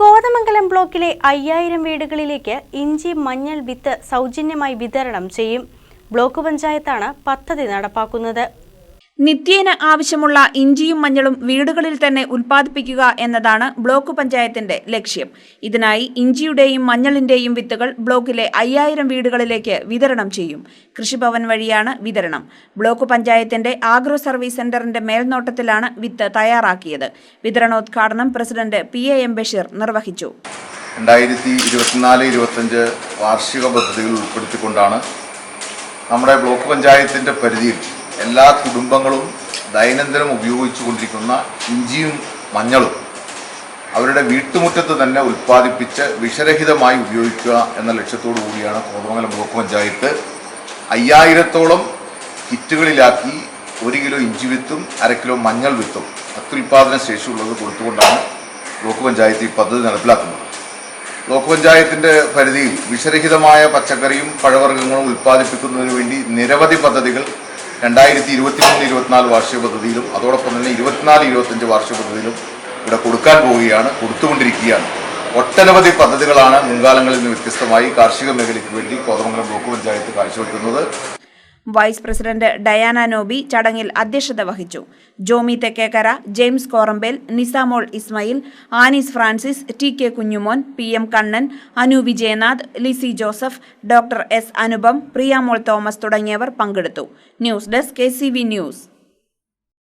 കോതമംഗലം ബ്ലോക്കിലെ അയ്യായിരം വീടുകളിലേക്ക് ഇഞ്ചി മഞ്ഞൾ വിത്ത് സൗജന്യമായി വിതരണം ചെയ്യും. ബ്ലോക്ക് പഞ്ചായത്താണ് പദ്ധതി നടപ്പാക്കുന്നത്. നിത്യേന ആവശ്യമുള്ള ഇഞ്ചിയും മഞ്ഞളും വീടുകളിൽ തന്നെ ഉൽപ്പാദിപ്പിക്കുക എന്നതാണ് ബ്ലോക്ക് പഞ്ചായത്തിന്റെ ലക്ഷ്യം. ഇതിനായി ഇഞ്ചിയുടെയും മഞ്ഞളിന്റെയും വിത്തുകൾ ബ്ലോക്കിലെ അയ്യായിരം വീടുകളിലേക്ക് വിതരണം ചെയ്യും. കൃഷിഭവൻ വഴിയാണ് വിതരണം. ബ്ലോക്ക് പഞ്ചായത്തിന്റെ ആഗ്രോ സർവീസ് സെന്ററിന്റെ മേൽനോട്ടത്തിലാണ് വിത്ത് തയ്യാറാക്കിയത്. വിതരണോദ്ഘാടനം president P A M Basheer നിർവഹിച്ചു. രണ്ടായിരത്തി ഇരുപത്തിനാല് ഇരുപത്തഞ്ച് വാർഷിക പദ്ധതികൾ ഉൾപ്പെടുത്തിക്കൊണ്ടാണ് നമ്മുടെ ബ്ലോക്ക് പഞ്ചായത്തിന്റെ പരിധിയിൽ എല്ലാ കുടുംബങ്ങളും ദൈനംദിനം ഉപയോഗിച്ചു കൊണ്ടിരിക്കുന്ന ഇഞ്ചിയും മഞ്ഞളും അവരുടെ വീട്ടുമുറ്റത്ത് തന്നെ ഉൽപ്പാദിപ്പിച്ച് വിഷരഹിതമായി ഉപയോഗിക്കുക എന്ന ലക്ഷ്യത്തോടു കൂടിയാണ് കോതമംഗലം ബ്ലോക്ക് പഞ്ചായത്ത് അയ്യായിരത്തോളം കിറ്റുകളിലാക്കി ഒരു കിലോ ഇഞ്ചി വിത്തും അര കിലോ മഞ്ഞൾ വിത്തും അത്യുൽപാദന ശേഷിയുള്ളത് കൊടുത്തുകൊണ്ടാണ് ബ്ലോക്ക് പഞ്ചായത്ത് ഈ പദ്ധതി നടപ്പിലാക്കുന്നത്. ബ്ലോക്ക് പഞ്ചായത്തിന്റെ പരിധിയിൽ വിഷരഹിതമായ പച്ചക്കറിയും പഴവർഗങ്ങളും ഉൽപ്പാദിപ്പിക്കുന്നതിന് വേണ്ടി നിരവധി പദ്ധതികൾ രണ്ടായിരത്തി ഇരുപത്തിമൂന്ന് ഇരുപത്തിനാല് വാർഷിക പദ്ധതിയിലും അതോടൊപ്പം തന്നെ ഇരുപത്തിനാല് ഇരുപത്തഞ്ച് വാർഷിക പദ്ധതിയിലും ഇവിടെ കൊടുക്കാൻ പോവുകയാണ് കൊടുത്തുകൊണ്ടിരിക്കുകയാണ്. ഒട്ടനവധി പദ്ധതികളാണ് മുൻകാലങ്ങളിൽ നിന്ന് വ്യത്യസ്തമായി കാർഷിക മേഖലയ്ക്ക് വേണ്ടി കോതമംഗലം ബ്ലോക്ക് പഞ്ചായത്ത് കാഴ്ചവെക്കുന്നത്. വൈസ് പ്രസിഡന്റ് ഡയാന നോബി ചടങ്ങിൽ അധ്യക്ഷത വഹിച്ചു. Jomy Thekkekkara James Korambel Nisamol Ismail Anees Francis T K Kunjumon P M Kannan Anu Vijayanath Lissy Joseph doctor S Anupam Priyamol Thomas തുടങ്ങിയവർ പങ്കെടുത്തു. News desk K C V news.